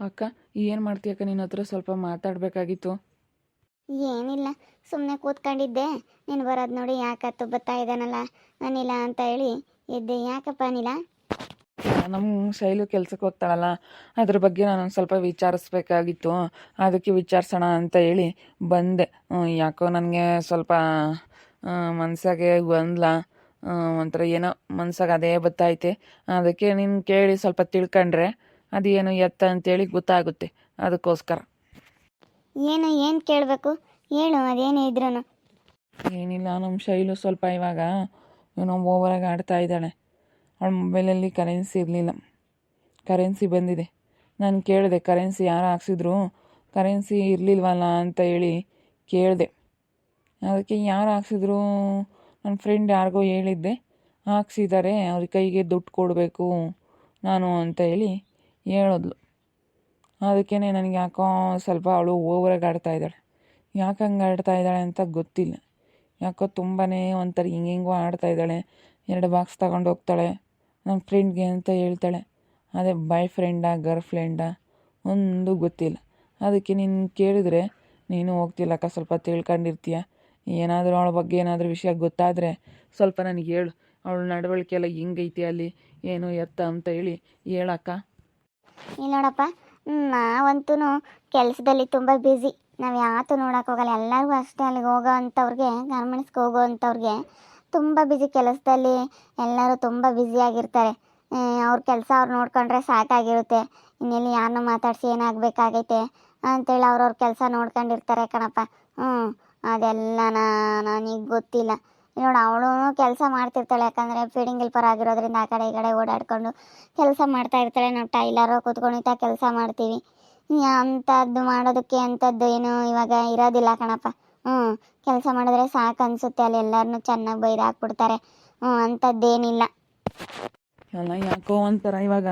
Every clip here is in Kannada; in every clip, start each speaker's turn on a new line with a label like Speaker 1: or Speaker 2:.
Speaker 1: ಅಕ್ಕ ಏನು ಮಾಡ್ತೀಯಕ್ಕ ನಿನ್ನ ಹತ್ರ ಸ್ವಲ್ಪ ಮಾತಾಡಬೇಕಾಗಿತ್ತು.
Speaker 2: ಏನಿಲ್ಲ ಸುಮ್ಮನೆ ಕೂತ್ಕೊಂಡಿದ್ದೆ. ನೀನು ಬರೋದ್ ನೋಡಿ ಯಾಕತ್ತು ಬತ್ತಾ ಇದ್ದಾನಲ್ಲ ಅನಿಲ ಅಂತ ಹೇಳಿ ಎದ್ದೆ. ಯಾಕಪ್ಪ ಅನಿಲ?
Speaker 1: ನಮ್ಮ ಶೈಲು ಕೆಲ್ಸಕ್ಕೆ ಹೋಗ್ತಾಳಲ್ಲ ಅದ್ರ ಬಗ್ಗೆ ನಾನು ಸ್ವಲ್ಪ ವಿಚಾರಿಸ್ಬೇಕಾಗಿತ್ತು. ಅದಕ್ಕೆ ವಿಚಾರಿಸೋಣ ಅಂತ ಹೇಳಿ ಬಂದೆ. ಯಾಕೋ ನನಗೆ ಸ್ವಲ್ಪ ಮನ್ಸಾಗೆ ಬಂದ್ಲ ಒಂಥರ ಏನೋ ಮನ್ಸಾಗ ಅದೇ ಬತ್ತೈತೆ ಅದಕ್ಕೆ ನೀನು ಕೇಳಿ ಸ್ವಲ್ಪ ತಿಳ್ಕೊಂಡ್ರೆ. ಅದೇನು ಎತ್ತ ಅಂತೇಳಿ ಗೊತ್ತಾಗುತ್ತೆ. ಅದಕ್ಕೋಸ್ಕರ.
Speaker 2: ಏನು ಏನು ಕೇಳಬೇಕು? ಹೇಳು ಅದೇನು ಇದ್ರೂ
Speaker 1: ಏನಿಲ್ಲ ನಮ್ಮ ಶೈಲು ಸ್ವಲ್ಪ ಇವಾಗ ಏನೋ ಓವರಾಗಿ ಆಡ್ತಾ ಇದ್ದಾಳೆ. ಅವಳ ಮೊಬೈಲಲ್ಲಿ ಕರೆನ್ಸಿ ಇರಲಿಲ್ಲ. ಕರೆನ್ಸಿ ಬಂದಿದೆ. ನಾನು ಕೇಳಿದೆ ಕರೆನ್ಸಿ ಯಾರು ಹಾಕ್ಸಿದ್ರು? ಕರೆನ್ಸಿ ಇರಲಿಲ್ವಲ್ಲ ಅಂತ ಹೇಳಿ ಕೇಳಿದೆ. ಅದಕ್ಕೆ ಯಾರು ಹಾಕ್ಸಿದ್ರು? ನನ್ನ ಫ್ರೆಂಡ್ ಯಾರಿಗೋ ಹೇಳಿದ್ದೆ. ಹಾಕ್ಸಿದ್ದಾರೆ ಅವ್ರ ಕೈಗೆ ದುಡ್ಡು ಕೊಡಬೇಕು ನಾನು ಅಂತ ಹೇಳಿ ಹೇಳಿದ್ಲು. ಅದಕ್ಕೇ ನನಗೆ ಯಾಕೋ ಸ್ವಲ್ಪ ಅವಳು ಓವರಾಗಿ ಆಡ್ತಾ ಇದ್ದಾಳೆ. ಯಾಕೆ ಹಂಗೆ ಆಡ್ತಾ ಇದ್ದಾಳೆ ಅಂತ ಗೊತ್ತಿಲ್ಲ. ಯಾಕೋ ತುಂಬಾ ಒಂಥರ ಹಿಂಗೆ ಹಿಂಗೋ ಆಡ್ತಾ ಇದ್ದಾಳೆ. ಎರಡು ಬಾಕ್ಸ್ ತಗೊಂಡು ಹೋಗ್ತಾಳೆ. ನಮ್ಮ ಫ್ರೆಂಡ್ಗೆ ಅಂತ ಹೇಳ್ತಾಳೆ. ಅದೇ ಬಾಯ್ ಫ್ರೆಂಡಾ ಗರ್ಲ್ ಫ್ರೆಂಡಾ ಒಂದು ಗೊತ್ತಿಲ್ಲ. ಅದಕ್ಕೆ ನೀನು ಕೇಳಿದ್ರೆ ನೀನು ಹೋಗ್ತಿಲ್ಲಕ್ಕ ಸ್ವಲ್ಪ ತಿಳ್ಕೊಂಡಿರ್ತೀಯ. ಏನಾದರೂ ಅವಳ ಬಗ್ಗೆ ಏನಾದರೂ ವಿಷಯ ಗೊತ್ತಾದರೆ ಸ್ವಲ್ಪ ನನಗೆ ಹೇಳು. ಅವಳ ನಡವಳಿಕೆ ಎಲ್ಲ ಹೆಂಗೈತಿ ಅಲ್ಲಿ? ಏನು ಎತ್ತ ಅಂತ ಹೇಳಿ ಹೇಳಕ್ಕ.
Speaker 2: ಇಲ್ಲಿ ನೋಡಪ್ಪ ನಾವಂತೂ ಕೆಲಸದಲ್ಲಿ ತುಂಬ ಬ್ಯುಸಿ ನಾವು ಯಾವತ್ತೂ ನೋಡೋಕೆ ಹೋಗಲ್ಲ, ಎಲ್ಲರಿಗೂ ಅಷ್ಟೇ ಅಲ್ಲಿಗೆ ಹೋಗೋ ಅಂಥವ್ರಿಗೆ ಗಾರ್ಮೆಂಟ್ಸ್ಗೆ ಹೋಗೋ ಅಂಥವ್ರಿಗೆ ತುಂಬ ಬ್ಯುಸಿ ಕೆಲಸದಲ್ಲಿ ಎಲ್ಲರೂ ತುಂಬ ಬ್ಯುಸಿಯಾಗಿರ್ತಾರೆ ಅವ್ರ ಕೆಲಸ ಅವ್ರು ನೋಡ್ಕೊಂಡ್ರೆ ಸಾಕಾಗಿರುತ್ತೆ. ಇನ್ನೆಲ್ಲಿ ಯಾರನ್ನು ಮಾತಾಡಿಸಿ ಏನಾಗಬೇಕಾಗೈತೆ ಅಂತೇಳಿ ಅವ್ರವ್ರ ಕೆಲಸ ನೋಡ್ಕೊಂಡಿರ್ತಾರೆ ಕಣಪ್ಪ. ಹ್ಞೂ ಅದೆಲ್ಲ ನನಗೆ ಗೊತ್ತಿಲ್ಲ. ನೋಡು ಅವಳು ಕೆಲಸ ಮಾಡ್ತಿರ್ತಾಳೆ, ಯಾಕಂದರೆ ಫೀಡಿಂಗ್ ಇಲ್ಪರ್ ಆಗಿರೋದ್ರಿಂದ ಆ ಕಡೆ ಈ ಕಡೆ ಓಡಾಡ್ಕೊಂಡು ಕೆಲಸ ಮಾಡ್ತಾ ಇರ್ತಾಳೆ. ನಾವು ಟೈಲರು ಕೂತ್ಕೊಂಡಿದ್ದ ಕೆಲಸ ಮಾಡ್ತೀವಿ. ಅಂಥದ್ದು ಮಾಡೋದಕ್ಕೆ ಅಂಥದ್ದು ಏನು ಇವಾಗ ಇರೋದಿಲ್ಲ ಕಣಪ್ಪ. ಹ್ಞೂ ಕೆಲಸ ಮಾಡಿದ್ರೆ ಸಾಕು ಅನಿಸುತ್ತೆ, ಅಲ್ಲಿ ಎಲ್ಲರನ್ನೂ ಚೆನ್ನಾಗಿ ಬೈದು ಹಾಕ್ಬಿಡ್ತಾರೆ ಹ್ಞೂ ಅಂಥದ್ದೇನಿಲ್ಲ
Speaker 1: ಎಲ್ಲ ಯಾಕೋ ಒಂಥರ ಇವಾಗ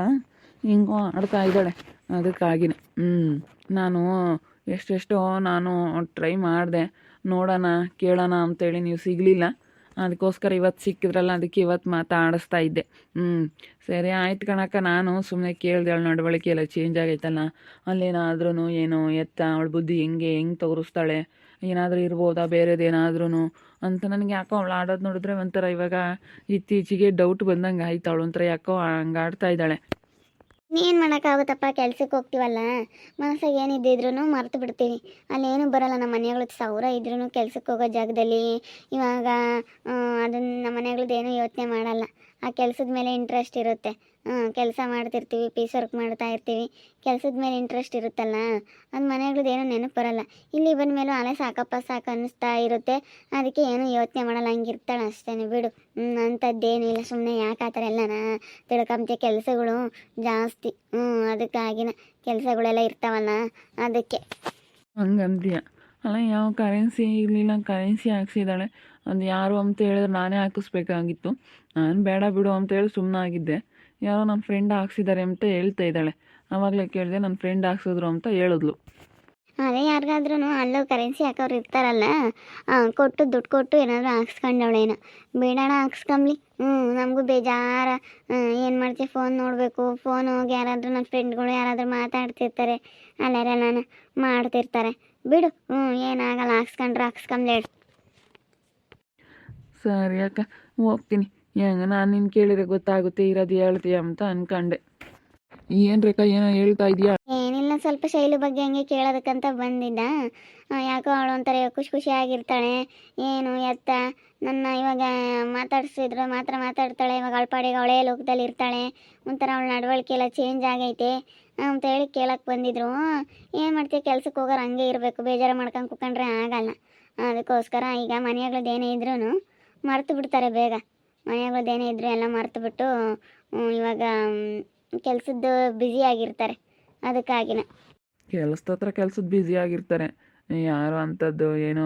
Speaker 1: ಹಿಂಗೋ ಆಡ್ತಾ ಇದ್ದಾಳೆ. ಅದಕ್ಕಾಗಿನೇ. ಹ್ಞೂ ನಾನು ಎಷ್ಟೆಷ್ಟೋ ನಾನು ಟ್ರೈ ಮಾಡಿದೆ. ನೋಡೋಣ, ಕೇಳೋಣ ಅಂತೇಳಿ ನೀವು ಸಿಗಲಿಲ್ಲ. ಅದಕ್ಕೋಸ್ಕರ ಇವತ್ತು ಸಿಕ್ಕಿದ್ರಲ್ಲ, ಅದಕ್ಕೆ ಇವತ್ತು ಮಾತಾಡಿಸ್ತಾ ಇದ್ದೆ. ಹ್ಞೂ ಸರಿ ಆಯ್ತು ಕಣಕ್ಕ, ನಾನು ಸುಮ್ಮನೆ ಕೇಳಿದೆ, ಅವಳ ನಡವಳಿಕೆ ಎಲ್ಲ ಚೇಂಜ್ ಆಗೈತಲ್ಲ. ಅಲ್ಲೇನಾದ್ರೂ ಏನು ಎತ್ತ, ಅವಳ ಬುದ್ಧಿ ಹೆಂಗೆ ಹೆಂಗೆ ತೋರಿಸ್ತಾಳೆ? ಏನಾದರೂ ಇರ್ಬೋದಾ ಬೇರೆದೇನಾದ್ರೂ ಅಂತ ನನಗೆ ಯಾಕೋ ಅವಳು ಆಡೋದು ನೋಡಿದ್ರೆ ಒಂಥರ ಇವಾಗ ಇತ್ತೀಚೆಗೆ ಡೌಟ್ ಬಂದಂಗೆ ಆಯ್ತು. ಅವಳು ಒಂಥರ ಯಾಕೋ ಹಂಗೆ ಆಡ್ತಾ ಇದ್ದಾಳೆ.
Speaker 2: ಏನು ಮಾಡೋಕ್ಕಾಗುತ್ತಪ್ಪ ಕೆಲ್ಸಕ್ಕೆ ಹೋಗ್ತೀವಲ್ಲ? ಮನಸ್ಸಾಗ ಏನಿದ್ದಿದ್ರು ಮರ್ತು ಬಿಡ್ತೀವಿ ಅಲ್ಲೇನು ಬರಲ್ಲ ನಮ್ಮ ಮನೆಗಳು ಸಾವಿರ ಇದ್ರೂ ಕೆಲ್ಸಕ್ಕೆ ಹೋಗೋ ಜಾಗದಲ್ಲಿ. ಇವಾಗ ಅದನ್ನು ನಮ್ಮ ಮನೆಗಳದ್ದೇನು ಯೋಚನೆ ಮಾಡಲ್ಲ. ಆ ಕೆಲಸದ ಮೇಲೆ ಇಂಟ್ರೆಸ್ಟ್ ಇರುತ್ತೆ. ಕೆಲಸ ಮಾಡ್ತಿರ್ತೀವಿ ಪೀಸ್ ವರ್ಕ್ ಮಾಡ್ತಾ ಇರ್ತೀವಿ. ಕೆಲಸದ ಮೇಲೆ ಇಂಟ್ರೆಸ್ಟ್ ಇರುತ್ತಲ್ಲ? ಅದು ಮನೆಗಳದ್ದು ಏನೂ ನೆನಪು ಬರಲ್ಲ. ಇಲ್ಲಿ ಬಂದ ಮೇಲೂ ಅಲೆ ಸಾಕಪ್ಪ ಸಾಕು ಅನ್ನಿಸ್ತಾ ಇರುತ್ತೆ. ಅದಕ್ಕೆ ಏನೂ ಯೋಚನೆ ಮಾಡಲ್ಲ ಹಂಗಿರ್ತಾಳೆ ಅಷ್ಟೇ ಬಿಡು. ಹ್ಞೂ ಅಂಥದ್ದೇನಿಲ್ಲ ಸುಮ್ಮನೆ ಯಾಕೆ ಆ ಥರ ಎಲ್ಲನ ತಿಳ್ಕೊಂಬತ್ತೆ ಕೆಲಸಗಳು ಜಾಸ್ತಿ. ಹ್ಞೂ ಅದಕ್ಕಾಗಿನ ಕೆಲಸಗಳೆಲ್ಲ ಇರ್ತಾವಲ್ಲ, ಅದಕ್ಕೆ.
Speaker 1: ಹಂಗಂತೀಯ ಅಲ್ಲ, ಯಾವ ಕರೆನ್ಸಿ ಇರಲಿಲ್ಲ ಕರೆನ್ಸಿ ಹಾಕ್ಸಿದ್ದಾಳೆ. ಅದು ಯಾರು ಅಂತ ಹೇಳಿದ್ರೆ ನಾನೇ ಹಾಕಿಸ್ಬೇಕಾಗಿತ್ತು. ನಾನು ಬೇಡ ಬಿಡು ಅಂತ ಹೇಳಿ ಸುಮ್ಮನಾಗಿದ್ದೆ ಯಾರೋ ನನ್ನ ಫ್ರೆಂಡ್ ಹಾಕ್ಸಿದ್ದಾರೆ ಅಂತ ಹೇಳ್ತಾ ಇದ್ದಾಳೆ. ಆವಾಗಲೇ ಕೇಳಿದೆ ನನ್ನ ಫ್ರೆಂಡ್ ಹಾಕ್ಸಿದ್ರು ಅಂತ ಹೇಳಿದ್ಲು.
Speaker 2: ಅದೇ ಯಾರಿಗಾದ್ರೂ ಅಲ್ಲೋ ಕರೆನ್ಸಿ ಹಾಕೋರು ಇರ್ತಾರಲ್ಲ ಕೊಟ್ಟು ದುಡ್ಡು ಕೊಟ್ಟು ಏನಾದರೂ ಹಾಕ್ಸ್ಕೊಂಡವಳೇನೋ ಬೇಡಣ ಹಾಕ್ಸ್ಕೊಂಬ್ಲಿ. ಹ್ಞೂ ನಮಗೂ ಬೇಜಾರ. ಏನು ಮಾಡ್ತೀವಿ ಫೋನ್ ನೋಡಬೇಕು. ಫೋನ್ ಹೋಗಿ ಯಾರಾದರೂ ನನ್ನ ಫ್ರೆಂಡ್ಗಳು ಯಾರಾದರೂ ಮಾತಾಡ್ತಿರ್ತಾರೆ. ಅಲ್ಲಾರ ನಾನು ಮಾಡ್ತಿರ್ತಾರೆ. ಬಿಡು ಹ್ಞೂ ಏನಾಗಲ್ಲ ಹಾಕ್ಸ್ಕೊಂಡ್ರೆ ಹಾಕ್ಸ್ಕೊಂಬ್ಲಿ
Speaker 1: ಸರಿ ಅಕ್ಕ ಹೋಗ್ತೀನಿ. ಹೆಂಗ ನಾನು ನಿನ್ನ ಕೇಳಿದ್ರೆ ಗೊತ್ತಾಗುತ್ತೆ, ಇರೋದು ಹೇಳ್ತೀಯ ಅಂತ ಅನ್ಕೊಂಡೆ. ಏನು ರೇಖಾ, ಏನೋ ಹೇಳ್ತಾ ಇದೀಯಾ?
Speaker 2: ಏನಿಲ್ಲ ಸ್ವಲ್ಪ ಶೈಲಿ ಬಗ್ಗೆ ಹಂಗೆ ಕೇಳೋದಕ್ಕಂತ ಬಂದಿದ್ದ. ಯಾಕೋ ಅವಳು ಒಂಥರ ಖುಷಿ ಖುಷಿಯಾಗಿರ್ತಾಳೆ ಏನು ಎತ್ತ? ನನ್ನ ಇವಾಗ ಮಾತಾಡಿಸಿದ್ರು ಮಾತ್ರ ಮಾತಾಡ್ತಾಳೆ. ಇವಾಗ ಅಳ್ಪಾಡಿಗೆ ಅವಳೇ ಲೋಕದಲ್ಲಿ ಇರ್ತಾಳೆ. ಒಂಥರ ಅವಳ ನಡವಳಿಕೆ ಎಲ್ಲ ಚೇಂಜ್ ಆಗೈತೆ. ಅಂತ ಹೇಳಿ ಕೇಳಕ್ಕೆ ಬಂದಿದ್ರು. ಏನು ಮಾಡ್ತೀವಿ ಕೆಲ್ಸಕ್ಕೆ ಹೋಗೋರು ಹಂಗೆ ಇರಬೇಕು. ಬೇಜಾರು ಮಾಡ್ಕೊಂಡು ಕುಕೊಂಡ್ರೆ ಆಗಲ್ಲ. ಅದಕ್ಕೋಸ್ಕರ ಈಗ ಮನೆಗಳದ್ದು ಏನೇ ಇದ್ರೂ ಮರ್ತು ಬಿಡ್ತಾರೆ ಬೇಗ. ಮನೆಗಳದ್ದು ಏನೇ ಇದ್ರೆ ಎಲ್ಲ ಮರ್ತು ಬಿಟ್ಟು ಇವಾಗ ಕೆಲಸದ್ದು ಬ್ಯುಸಿ ಆಗಿರ್ತಾರೆ. ಅದಕ್ಕಾಗಿನ.
Speaker 1: ಕೆಲಸದ ಹತ್ರ ಕೆಲ್ಸದ ಬ್ಯುಸಿ ಆಗಿರ್ತಾರೆ. ಯಾರು ಅಂಥದ್ದು ಏನೋ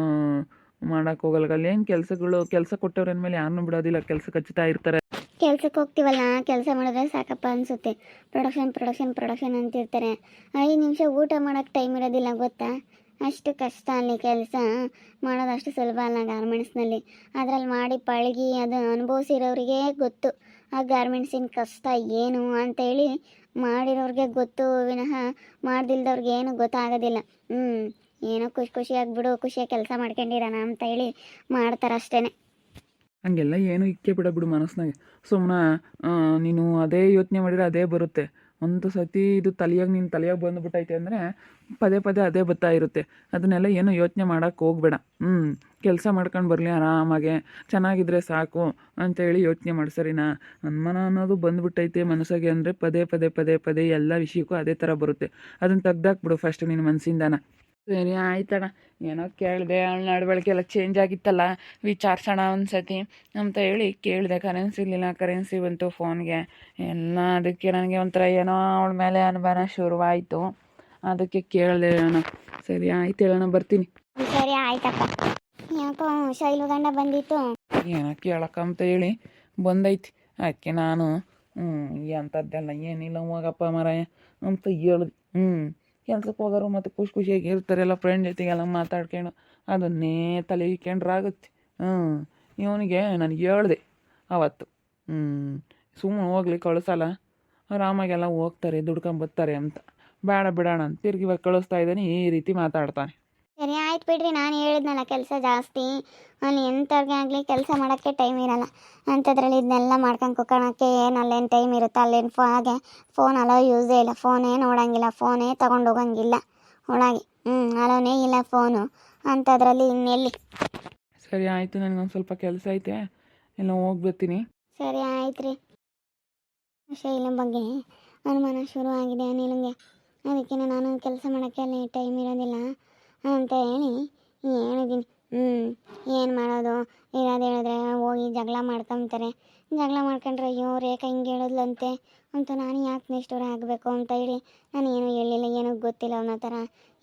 Speaker 1: ಮಾಡೋಕೆ ಹೋಗಲ್ಲ ಅಲ್ಲಿ ಏನು ಕೆಲಸಗಳು ಕೆಲಸ ಕೊಟ್ಟವ್ರ ಮೇಲೆ ಯಾರನ್ನೂ ಬಿಡೋದಿಲ್ಲ. ಕೆಲಸ ಕಚ್ಚುತ್ತಾ ಇರ್ತಾರೆ.
Speaker 2: ಕೆಲ್ಸಕ್ಕೆ ಹೋಗ್ತೀವಲ್ಲ ಕೆಲಸ ಮಾಡಿದ್ರೆ ಸಾಕಪ್ಪ ಅನಿಸುತ್ತೆ. ಪ್ರೊಡಕ್ಷನ್ ಪ್ರೊಡಕ್ಷನ್ ಪ್ರೊಡಕ್ಷನ್ ಅಂತಿರ್ತಾರೆ. ಐದು ನಿಮಿಷ ಊಟ ಮಾಡೋಕ್ಕೆ ಟೈಮ್ ಇರೋದಿಲ್ಲ ಗೊತ್ತಾ? ಅಷ್ಟು ಕಷ್ಟ ಅಲ್ಲಿ ಕೆಲಸ ಮಾಡೋದಷ್ಟು ಸುಲಭ ಅಲ್ಲ ಗಾರ್ಮೆಂಟ್ಸ್ನಲ್ಲಿ ಅದರಲ್ಲಿ ಮಾಡಿ ಪಳಗಿ ಅದು ಅನುಭವಿಸಿರೋರಿಗೆ ಗೊತ್ತು. ಆ ಗಾರ್ಮೆಂಟ್ಸಿನ ಕಷ್ಟ ಏನು ಅಂತೇಳಿ ಮಾಡಿರೋರಿಗೆ ಗೊತ್ತು, ವಿನಃ ಮಾಡ್ದಿಲ್ದವ್ರಿಗೆ ಏನು ಗೊತ್ತಾಗೋದಿಲ್ಲ. ಹ್ಞೂ ಏನೋ ಖುಷಿ ಖುಷಿಯಾಗಿ ಬಿಡು ಖುಷಿಯಾಗಿ ಕೆಲಸ ಮಾಡ್ಕೊಂಡಿರೋಣ ಅಂತ ಹೇಳಿ ಮಾಡ್ತಾರೆ ಅಷ್ಟೇ
Speaker 1: ಹಂಗೆಲ್ಲ ಏನು ಇಕ್ಕೆ ಬಿಡ ಬಿಡು ಮನಸ್ಸಿನಾಗೆ ಸುಮ್ಮನೆ ನೀನು ಅದೇ ಯೋಚನೆ ಮಾಡಿದ್ರೆ ಅದೇ ಬರುತ್ತೆ. ಒಂದು ಸತಿ ಇದು ತಲೆಯಾಗ ನಿನ್ನ ತಲೆಯಾಗ ಬಂದುಬಿಟ್ಟೈತೆ ಅಂದರೆ ಪದೇ ಪದೇ ಅದೇ ಬರ್ತಾ ಇರುತ್ತೆ. ಅದನ್ನೆಲ್ಲ ಏನು ಯೋಚನೆ ಮಾಡೋಕ್ಕೆ ಹೋಗ್ಬೇಡ. ಹ್ಞೂ ಕೆಲಸ ಮಾಡ್ಕೊಂಡು ಬರಲಿ ಆರಾಮಾಗೆ. ಚೆನ್ನಾಗಿದ್ರೆ ಸಾಕು ಅಂತೇಳಿ ಯೋಚನೆ ಮಾಡಿ ಸರಿನಾ? ಅನುಮಾನ ಅನ್ನೋದು ಬಂದುಬಿಟ್ಟೈತೆ ಮನಸ್ಸಿಗೆ ಅಂದರೆ ಪದೇ ಪದೇ ಪದೇ ಪದೇ ಎಲ್ಲ ವಿಷಯಕ್ಕೂ ಅದೇ ಥರ ಬರುತ್ತೆ. ಅದನ್ನು ತೆಗ್ದಾಕ್ಬಿಡು ಫಸ್ಟ್ ನಿನ್ನ ಮನಸ್ಸಿಂದನ ಸರಿ ಆಯ್ತಣ್ಣ. ಏನೋ ಕೇಳಿದೆ ಅವಳ ನಡವಳಿಕೆ ಎಲ್ಲ ಚೇಂಜ್ ಆಗಿತ್ತಲ್ಲ ವಿಚಾರಿಸೋಣ ಒಂದು ಸತಿ ಅಂತ ಹೇಳಿ ಕೇಳಿದೆ ಕರೆನ್ಸಿ ಇರಲಿಲ್ಲ ಕರೆನ್ಸಿ ಬಂತು ಫೋನ್ಗೆ ಎಲ್ಲ ಅದಕ್ಕೆ ನನಗೆ ಒಂಥರ ಏನೋ ಅವಳ ಮೇಲೆ ಅನುಮಾನ ಶುರುವಾಯಿತು. ಅದಕ್ಕೆ ಕೇಳಿದೆ ಹೇಳೋಣ ಸರಿ ಆಯ್ತು ಹೇಳೋಣ ಬರ್ತೀನಿ.
Speaker 2: ಸರಿ ಆಯ್ತಪ್ಪ. ಯಾಕೋ ಶೈಲು ಗಂಡ ಬಂದಿತ್ತು
Speaker 1: ಏನೋ ಕೇಳಕ್ಕಂತ ಹೇಳಿ ಬಂದೈತಿ. ಅದಕ್ಕೆ ನಾನು ಹ್ಞೂ ಎಂಥದ್ದೆಲ್ಲ ಏನಿಲ್ಲ ಹೋಗಪ್ಪ ಮರ ಅಂತ ಹೇಳಿದೆ. ಹ್ಞೂ ಕೆಲ್ಸಕ್ಕೆ ಹೋಗೋರು ಮತ್ತು ಖುಷಿ ಖುಷಿಯಾಗಿ ಇರ್ತಾರೆಲ್ಲ ಫ್ರೆಂಡ್ ಜೊತೆಗೆಲ್ಲ ಮಾತಾಡ್ಕೊಂಡು. ಅದನ್ನೇ ತಲೆ ಇಕ್ಕೊಂಡ್ರಾಗುತ್ತೆ ಹ್ಞೂ ಇವನಿಗೆ ನನಗೆ ಹೇಳ್ದೆ ಅವತ್ತು. ಹ್ಞೂ ಸುಮ್ಮನೆ ಹೋಗ್ಲಿ ಕಳಿಸಲ್ಲ. ಆರಾಮಾಗೆಲ್ಲ ಹೋಗ್ತಾರೆ ದುಡ್ಕೊಂಬರ್ತಾರೆ ಅಂತ. ಬೇಡ ಬಿಡೋಣ ಅಂತ. ತಿರ್ಗಿ ಇವಾಗ ಕಳಿಸ್ತಾ ಇದ್ದಾನೆ, ಈ ರೀತಿ ಮಾತಾಡ್ತಾನೆ.
Speaker 2: ಸರಿ ಆಯ್ತು ಬಿಡ್ರಿ. ನಾನು ಹೇಳಿದ್ನಲ್ಲ ಕೆಲಸ ಜಾಸ್ತಿ. ಅಲ್ಲಿ ಎಂಥವ್ರಿಗೆ ಆಗಲಿ ಕೆಲಸ ಮಾಡೋಕ್ಕೆ ಟೈಮ್ ಇರಲ್ಲ. ಅಂಥದ್ರಲ್ಲಿ ಇದನ್ನೆಲ್ಲ ಮಾಡ್ಕೊಂಡು ಕುಕ್ಕೋಣಕ್ಕೆ ಏನು ಅಲ್ಲೇನು ಟೈಮ್ ಇರುತ್ತೆ ಅಲ್ಲೇನು ಫೋ ಹಾಗೆ ಫೋನ್ ಅಲೋ ಯೂಸೇ ಇಲ್ಲ. ಫೋನೇ ನೋಡೋಂಗಿಲ್ಲ ಫೋನೇ ತೊಗೊಂಡು ಹೋಗಂಗಿಲ್ಲ. ಒಳಗೆ ಹ್ಞೂ ಅಲೋನೇ ಇಲ್ಲ ಫೋನು ಅಂಥದ್ರಲ್ಲಿ ಇನ್ನೆಲ್ಲಿ
Speaker 1: ಸರಿ ಆಯಿತು. ನನಗೊಂದು ಸ್ವಲ್ಪ ಕೆಲಸ ಐತೆ. ಎಲ್ಲ ಹೋಗ್ಬರ್ತೀನಿ
Speaker 2: ಸರಿ ಆಯ್ತು ರೀ. ಶೈಲ ಬಗ್ಗೆ ಅನುಮಾನ ಶುರು ಆಗಿದೆ ಅನಿಲಂಗೆ. ಅದಕ್ಕೆ ನಾನು ಕೆಲಸ ಮಾಡೋಕ್ಕೆ ಅಲ್ಲಿ ಟೈಮ್ ಇರೋದಿಲ್ಲ. ಅಂತ ಹೇಳಿ ಹೇಳಿದ್ದೀನಿ ಹ್ಞೂ ಏನು ಮಾಡೋದು? ಇರೋದು ಹೇಳಿದ್ರೆ ಹೋಗಿ ಜಗಳ ಮಾಡ್ಕೊಂತಾರೆ. ಜಗಳ ಮಾಡ್ಕೊಂಡ್ರೆ ಅಯ್ಯೋ, ರೇಖಾ ಹಿಂಗೆ ಹೇಳಿದ್ಲಂತೆ ಅಂತ ನಾನು ಯಾಕೆ ನಿಷ್ಠುರ ಆಗಬೇಕು ಅಂತ ಹೇಳಿ ನಾನು ಏನೂ ಹೇಳಿಲ್ಲ, ಏನೂ ಗೊತ್ತಿಲ್ಲ ಅನ್ನೋ ಥರ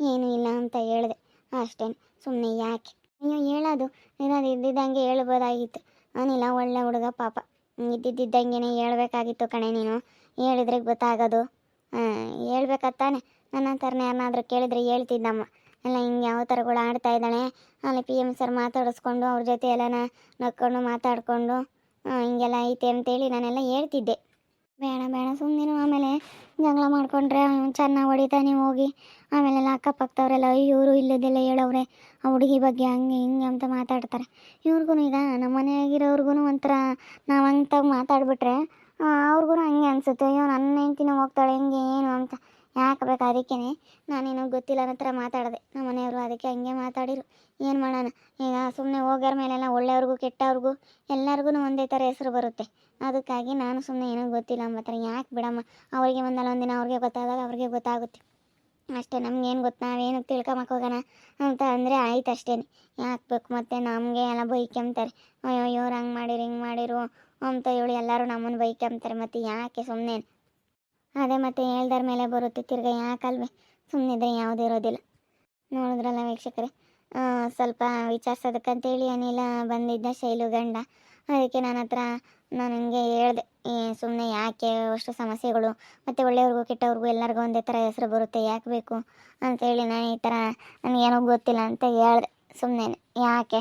Speaker 2: ಏನೂ ಇಲ್ಲ ಅಂತ ಹೇಳಿದೆ. ಅಷ್ಟೇ ಸುಮ್ಮನೆ ಯಾಕೆ? ಅಯ್ಯೋ, ಹೇಳೋದು. ಇರೋದು ಇದ್ದಿದ್ದಂಗೆ ಹೇಳ್ಬೋದಾಗಿತ್ತು. ಅನಿಲ್ಲ ಒಳ್ಳೆ ಹುಡುಗ ಪಾಪ. ಇದ್ದಿದ್ದಂಗೆ ಹೇಳ್ಬೇಕಾಗಿತ್ತು ಕಣೆ ನೀನು. ಹೇಳಿದ್ರೆ ಗೊತ್ತಾಗೋದು. ಹಾಂ ಹೇಳ್ಬೇಕತ್ತಾನೆ ನನ್ನ ಥರನೇ ಯಾರನ್ನಾದ್ರೂ ಕೇಳಿದ್ರೆ ಹೇಳ್ತಿದ್ದಮ್ಮ. ಎಲ್ಲ ಹಿಂಗೆ ಯಾವ ಥರಗಳು ಆಡ್ತಾ ಇದ್ದಾಳೆ. ಅಲ್ಲಿ ಪಿ ಎಂ ಸರ್ ಮಾತಾಡಿಸ್ಕೊಂಡು, ಅವ್ರ ಜೊತೆ ಎಲ್ಲನ ನಕ್ಕೊಂಡು, ಮಾತಾಡಿಕೊಂಡು ಹಿಂಗೆಲ್ಲ ಐತೆ ಅಂತೇಳಿ ನಾನೆಲ್ಲ ಹೇಳ್ತಿದ್ದೆ. ಬೇಡ ಬೇಡ ಸುಮ್ಮನೆ ಆಮೇಲೆ ಜಗಳ ಮಾಡ್ಕೊಂಡ್ರೆ ಚೆನ್ನಾಗಿ ಹೊಡಿತಾನೆ ಹೋಗಿ. ಆಮೇಲೆಲ್ಲ ಅಕ್ಕಪಕ್ಕದವರೆಲ್ಲ ಇವರು ಇಲ್ಲದೆಲ್ಲ ಹೇಳವ್ರೆ. ಆ ಹುಡುಗಿ ಬಗ್ಗೆ ಹಂಗೆ ಹಿಂಗೆ ಅಂತ ಮಾತಾಡ್ತಾರೆ. ಇವ್ರಿಗೂ ಈಗ ನಮ್ಮ ಮನೆಯಾಗಿರೋರ್ಗು ಒಂಥರ ನಾವು ಅಂತ ಮಾತಾಡ್ಬಿಟ್ರೆ ಅವ್ರಿಗೂ ಹಂಗೆ ಅನಿಸುತ್ತೆ. ಅಯ್ಯೋ ನನ್ನ ಹೆಂಡ್ತಿನ ಹೋಗ್ತಾಳೆ, ಹೆಂಗೆ ಏನು ಅಂತ. ಯಾಕೆ ಬೇಕು ಅದಕ್ಕೇ ನಾನೇನೋ ಗೊತ್ತಿಲ್ಲ ಥರ ಮಾತಾಡಿದೆ. ನಮ್ಮ ಮನೆಯವರು ಅದಕ್ಕೆ ಹಂಗೆ ಮಾತಾಡಿರು ಏನು ಮಾಡೋಣ? ಈಗ ಸುಮ್ಮನೆ ಹೋಗೋರ ಮೇಲೆಲ್ಲ ಒಳ್ಳೆಯವ್ರಿಗೂ ಕೆಟ್ಟವ್ರಿಗೂ ಎಲ್ಲರಿಗೂ ಒಂದೇ ಥರ ಹೆಸರು ಬರುತ್ತೆ. ಅದಕ್ಕಾಗಿ ನಾನು ಸುಮ್ಮನೆ ಏನೋ ಗೊತ್ತಿಲ್ಲ ಅಂಬ ಥರ ಯಾಕೆ ಬಿಡಮ್ಮ? ಅವರಿಗೆ ಒಂದಲ್ಲ, ಒಂದಿನ ಅವ್ರಿಗೆ ಗೊತ್ತಾದಾಗ ಅವ್ರಿಗೆ ಗೊತ್ತಾಗುತ್ತೆ. ಅಷ್ಟೇ, ನಮ್ಗೇನು ಗೊತ್ತು? ನಾವೇನು ತಿಳ್ಕೊಂಬಕ್ಕೆ ಹೋಗೋಣ ಅಂತ ಅಂದರೆ ಆಯ್ತು ಅಷ್ಟೇ ಯಾಕೆ ಬೇಕು ಮತ್ತು? ನಮಗೆ ಎಲ್ಲ ಬೈಕೊಂತಾರೆ ಅಯ್ಯೋ ಇವ್ರು ಹಂಗೆ ಮಾಡಿರು ಹಿಂಗೆ ಮಾಡಿರು ಅಂತ ಹೇಳಿ ಎಲ್ಲರೂ ನಮ್ಮನ್ನು ಬೈಕೊಂತಾರೆ ಮತ್ತು ಯಾಕೆ ಸುಮ್ಮನೆ ಅದೇ ಮತ್ತೆ ಹೇಳ್ದಾರ ಮೇಲೆ ಬರುತ್ತೆ, ತಿರ್ಗ ಯಾಕಲ್ವೇ? ಸುಮ್ಮನಿದ್ರೆ ಯಾವುದೂ ಇರೋದಿಲ್ಲ. ನೋಡಿದ್ರಲ್ಲ ವೀಕ್ಷಕರೇ. ಸ್ವಲ್ಪ ವಿಚಾರಿಸೋದಕ್ಕಂತೇಳಿ ಅನಿಲ ಬಂದಿದ್ದ ಶೈಲು ಗಂಡ. ಅದಕ್ಕೆ ನನ್ನ ಹತ್ರ ನಾನು ಹಿಂಗೆ ಹೇಳ್ದೆ. ಸುಮ್ಮನೆ ಯಾಕೆ ಅಷ್ಟು ಸಮಸ್ಯೆಗಳು? ಮತ್ತು ಒಳ್ಳೆಯವ್ರಿಗೂ ಕೆಟ್ಟವ್ರಿಗೂ ಎಲ್ಲರಿಗೂ ಒಂದೇ ಥರ ಹೆಸರು ಬರುತ್ತೆ, ಯಾಕೆ ಬೇಕು? ಅಂತೇಳಿ ನಾನು ಈ ಥರ ನನಗೇನೋ ಗೊತ್ತಿಲ್ಲ ಅಂತ ಹೇಳ್ದೆ ಸುಮ್ಮನೆ ಯಾಕೆ?